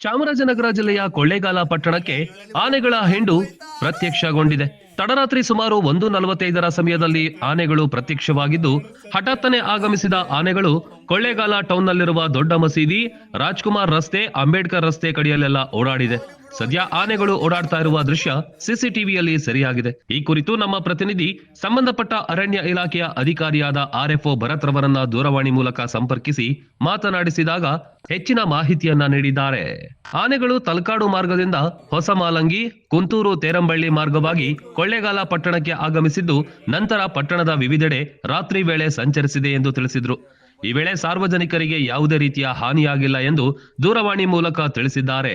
ಚಾಮರಾಜನಗರ ಜಿಲ್ಲೆಯ ಕೊಳ್ಳೇಗಾಲ ಪಟ್ಟಣಕ್ಕೆ ಆನೆಗಳ ಹೆಂಡು ಪ್ರತ್ಯಕ್ಷಗೊಂಡಿದೆ. ತಡರಾತ್ರಿ ಸುಮಾರು ಒಂದು ನಲವತ್ತೈದರ ಸಮಯದಲ್ಲಿ ಆನೆಗಳು ಪ್ರತ್ಯಕ್ಷವಾಗಿದ್ದು ಹಠಾತ್ತನೆ ಆಗಮಿಸಿದ ಆನೆಗಳು ಕೊಳ್ಳೇಗಾಲ ಟೌನ್ನಲ್ಲಿರುವ ದೊಡ್ಡ ಮಸೀದಿ ರಾಜ್ಕುಮಾರ್ ರಸ್ತೆ ಅಂಬೇಡ್ಕರ್ ರಸ್ತೆ ಕಡೆಯಲ್ಲೆಲ್ಲ ಓಡಾಡಿದೆ. ಸದ್ಯ ಆನೆಗಳು ಓಡಾಡ್ತಾ ಇರುವ ದೃಶ್ಯ ಸಿಸಿಟಿವಿಯಲ್ಲಿ ಸೆರೆಯಾಗಿದೆ. ಈ ಕುರಿತು ನಮ್ಮ ಪ್ರತಿನಿಧಿ, ಸಂಬಂಧಪಟ್ಟ ಅರಣ್ಯ ಇಲಾಖೆಯ ಅಧಿಕಾರಿಯಾದ ಆರ್ಎಫ್ಒ ಭರತ್ ರವರನ್ನ ದೂರವಾಣಿ ಮೂಲಕ ಸಂಪರ್ಕಿಸಿ ಮಾತನಾಡಿಸಿದಾಗ ಹೆಚ್ಚಿನ ಮಾಹಿತಿಯನ್ನ ನೀಡಿದ್ದಾರೆ. ಆನೆಗಳು ತಲಕಾಡು ಮಾರ್ಗದಿಂದ ಹೊಸಮಾಲಂಗಿ, ಕುಂತೂರು ತೇರಂಬಳ್ಳಿ ಮಾರ್ಗವಾಗಿ ಕೊಳ್ಳೇಗಾಲ ಪಟ್ಟಣಕ್ಕೆ ಆಗಮಿಸಿದ್ದು, ನಂತರ ಪಟ್ಟಣದ ವಿವಿಧೆಡೆ ರಾತ್ರಿ ವೇಳೆ ಸಂಚರಿಸಿದೆ ಎಂದು ತಿಳಿಸಿದ್ರು. ಈ ವೇಳೆ ಸಾರ್ವಜನಿಕರಿಗೆ ಯಾವುದೇ ರೀತಿಯ ಹಾನಿಯಾಗಿಲ್ಲ ಎಂದು ದೂರವಾಣಿ ಮೂಲಕ ತಿಳಿಸಿದ್ದಾರೆ.